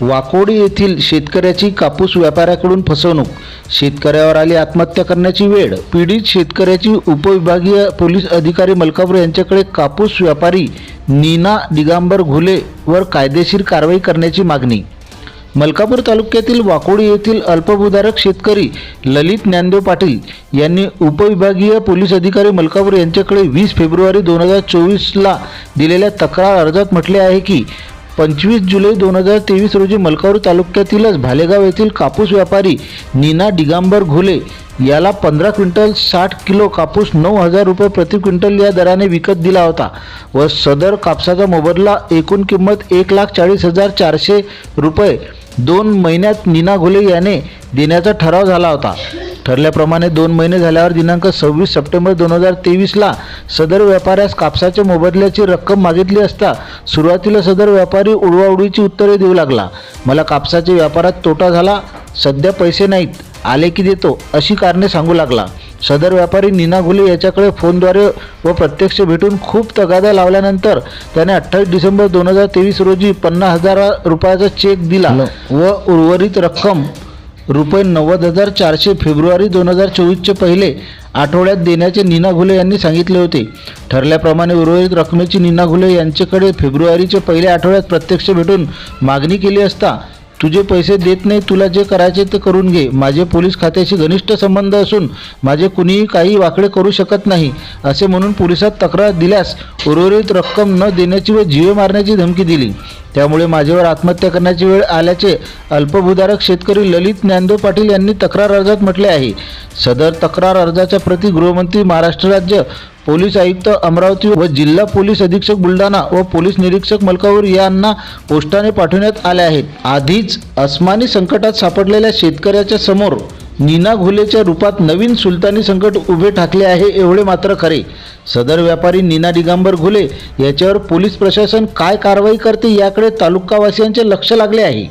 वाकोडी येथील शेतकऱ्याची कापूस व्यापाऱ्याकडून फसवणूक. शेतकऱ्यावर आली आत्महत्या करण्याची वेळ. पीडित शेतकऱ्याची उपविभागीय पोलीस अधिकारी मलकापूर यांच्याकडे कापूस व्यापारी नीना दिगांबर घुलेवर कायदेशीर कारवाई करण्याची मागणी. मलकापूर तालुक्यातील वाकोडी येथील अल्पभूधारक शेतकरी ललित ज्ञानदेव पाटील यांनी उपविभागीय पोलीस अधिकारी मलकापूर यांच्याकडे वीस फेब्रुवारी दोन हजार चोवीसला दिलेल्या तक्रार अर्जात म्हटले आहे की पंचवीस जुलै दोन हजार तेवीस रोजी मलकापूर तालुक्यातीलच भालेगाव येथील कापूस व्यापारी नीना डिगांबर घोले याला पंधरा क्विंटल साठ किलो कापूस नऊ हजार रुपये प्रति क्विंटल या दराने विकत दिला होता व सदर कापसाचा मोबदला एकूण किंमत एक लाख चाळीस हजार चारशे रुपये. दोन महिन्यात नीना घोले याने देण्याचा ठराव झाला होता. ठरल्याप्रमाणे दोन महिने झाल्यावर दिनांक सव्वीस सप्टेंबर दोन हजार तेवीसला सदर व्यापाऱ्यास कापसाच्या मोबदल्याची रक्कम मागितली असता सुरुवातीला सदर व्यापारी उडवाउडवीची उत्तरे देऊ लागला. मला कापसाच्या व्यापारात तोटा झाला. सध्या पैसे नाहीत. आले की देतो अशी कारणे सांगू लागला. सदर व्यापारी नीना घुले याच्याकडे फोनद्वारे व प्रत्यक्ष भेटून खूप तगादा लावल्यानंतर त्याने अठ्ठावीस डिसेंबर दोन हजार तेवीस रोजी पन्नास हजार रुपयाचा चेक दिला व उर्वरित रक्कम रुपये नव्वद हजार चारशे फेब्रुवारी दोन हजार चोवीसचे पहिले आठवड्यात देण्याचे नीना घुले यांनी सांगितले होते. ठरल्याप्रमाणे उर्वरित रकमेची नीना घुले यांच्याकडे फेब्रुवारीचे पहिल्या आठवड्यात प्रत्यक्ष भेटून मागणी केली असता तुझे पैसे देत नाही तुला जे करायचे ते करून घे. माझे पोलीस खात्याशी घनिष्ठ संबंध असून माझे कुणीही काही वाकडे करू शकत नाही असे म्हणून पोलिसात तक्रार दिल्यास उर्वरित रक्कम न देण्याची व जीवे मारण्याची धमकी दिली. त्यामुळे माझ्यावर आत्महत्या करण्याची वेळ आल्याचे अल्पभूधारक शेतकरी ललित ज्ञानदेव पाटील यांनी तक्रार अर्जात म्हटले आहे. सदर तक्रार अर्जाच्या प्रति गृहमंत्री महाराष्ट्र राज्य पोलीस आयुक्त अमरावती व जिल्हा पोलीस अधीक्षक बुलढाणा व पोलीस निरीक्षक मलकापूर यांना पोस्टाने पाठवण्यात आले आहेत आधीच अस्मानी संकटात सापडलेल्या शेतकऱ्याच्या समोर नीना घुलेच्या रूपात नवीन सुलतानी संकट उभे ठाकले आहे एवढे मात्र खरे. सदर व्यापारी नीना दिगांबर घुले याच्यावर पोलीस प्रशासन काय कारवाई करते याकडे तालुकावासियांचे लक्ष लागले आहे.